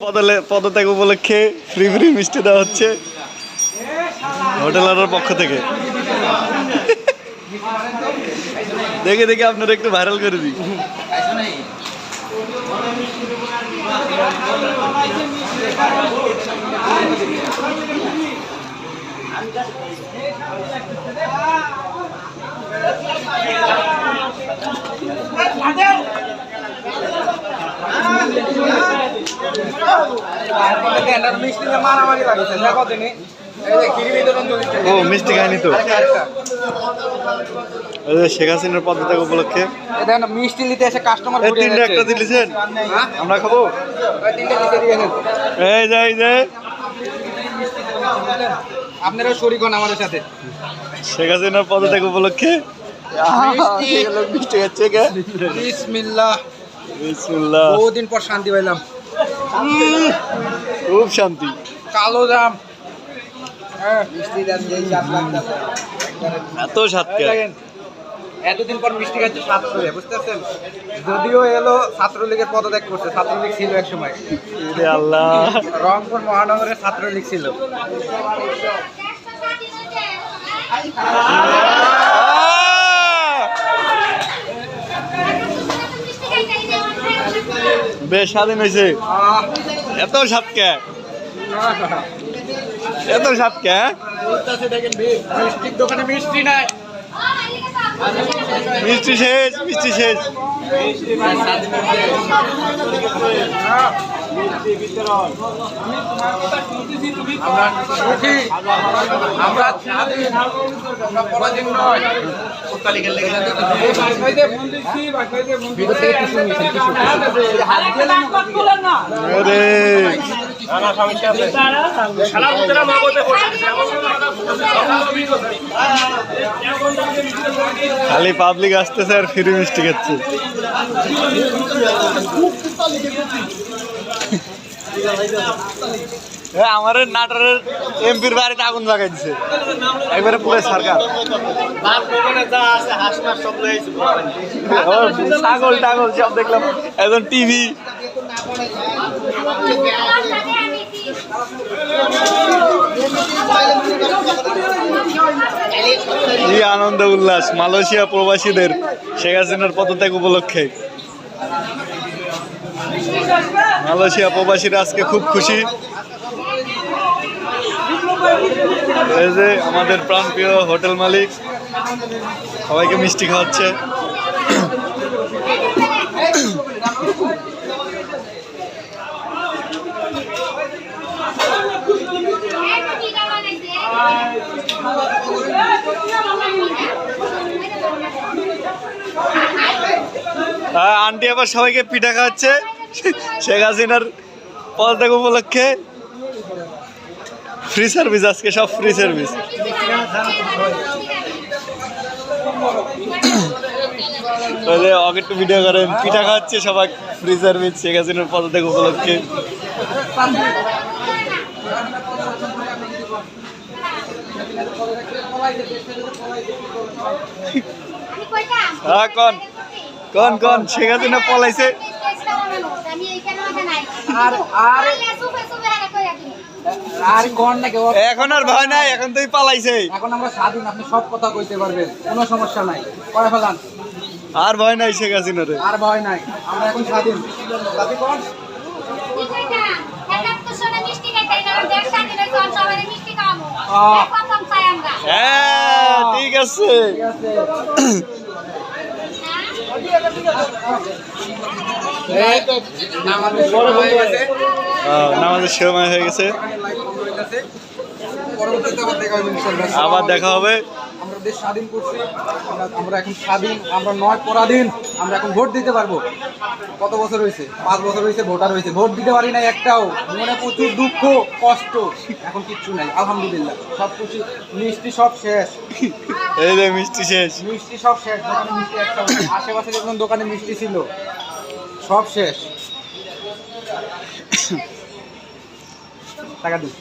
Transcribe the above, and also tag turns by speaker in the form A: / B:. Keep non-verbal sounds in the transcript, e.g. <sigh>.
A: পদলে পদত্যাগ উপলক্ষে free free মিষ্টি দেওয়া হচ্ছে হোটেলারের পক্ষ থেকে দেখে দেখে আপনারা একটু ভাইরাল করে দিই
B: মিষ্টি নিয়ে মারামারি লাগছে দেখো তিনি এই যে খিরি বিতরণ চলছে
A: ও মিষ্টি খায়নি তো? শেখ হাসিনার পদত্যাগ উপলক্ষে।
B: মিষ্টি নিতে এসে কাস্টমার
A: তিনটা একটা দিলেছেন? আমরা খাব? এই যাই যে
B: আপনারাও শরিক হন আমাদের সাথে।
A: শেখ হাসিনার পদত্যাগ উপলক্ষে।
B: বিসমিল্লাহ।
A: বিসমিল্লাহ।
B: বহুদিন পর শান্তি পাইলাম।
A: খুব শান্তি
B: কালো জাম হ্যাঁ
A: এত স্বাদ
B: এই এতদিন পর মিষ্টি খাচ্ছে ছাত্র বুঝতে পারছেন যদিও এলো ছাত্রলীগের পদত্যাগ করছে ছাত্রলীগ ছিল এক সময়
A: আল্লাহ
B: রংপুর মহানগরের ছাত্রলীগ ছিল
A: বেশ স্বাধীন হয়েছে। এত সাতকে এত স্বাদ কে
B: বলতেছে দেখেন মি- মিষ্টির দোকানে মিষ্টি নাই
A: মিষ্টি শেষ মিষ্টি শেষ। খালি পাবলিক আসতেছে আর ফ্রি মিষ্টি খাচ্ছে। আমার নাটোরের এমপির বাড়িতে আগুন লাগাই দিছে। একবারে পুরো সরকার। ছাগল টাগল সব দেখলাম। একজন টিভি। আনন্দ, উল্লাস। মালয়েশিয়া প্রবাসীদের শেখ হাসিনার পদত্যাগ উপলক্ষে। মালয়েশিয়া প্রবাসীরা আজকে খুব খুশি। যে আমাদের প্রাণপ্রিয় হোটেল মালিক, সবাইকে মিষ্টি খাওয়াচ্ছে। আন্টি আবার সবাইকে পিঠা খাওয়াচ্ছে। শেখ হাসিনার পদত্যাগ উপলক্ষে ফ্রি সার্ভিস আজকে সব ফ্রি সার্ভিস তাহলে একটু ভিডিও করেন পিঠা খাওয়াচ্ছে সবাই ফ্রি সার্ভিস শেখ হাসিনার পদত্যাগ উপলক্ষে? হ্যাঁ কন। কন কন শেখ হাসিনা পলাইছে।
B: আর আর আর কোন
A: এখন আর ভয় নাই এখন তুই পালাইছে।
B: এখন আমরা স্বাধীন আপনি সব কথা কইতে পারবেন কোনো সমস্যা নাই। করে ফেলান।
A: আর ভয় নাই শেখ হাসিনারে।
B: আর ভয় নাই আমরা এখন স্বাধীন। দাবি কোন?
A: হ্যাঁ ঠিক আছে।
B: ঠিক আছে।
A: নামাজের সময় হয়ে গেছে।
B: আবার দেখা হবে। আমরা দেশ স্বাধীন করছি আমরা এখন স্বাধীন আমরা নয় পরাধীন আমরা এখন ভোট দিতে পারব। কত বছর হয়েছে? পাঁচ বছর হয়েছে ভোটার হয়েছে। ভোট দিতে পারি না একটাও। মনে প্রচুর দুঃখ কষ্ট। এখন কিচ্ছু নাই আলহামদুলিল্লাহ। সব কিছু মিষ্টি সব শেষ।
A: এই মিষ্টি শেষ।
B: মিষ্টি সব শেষ দোকানে মিষ্টি একটাও আশেপাশে যখন দোকানে মিষ্টি ছিল। সব শেষ। <coughs> টাকা দিই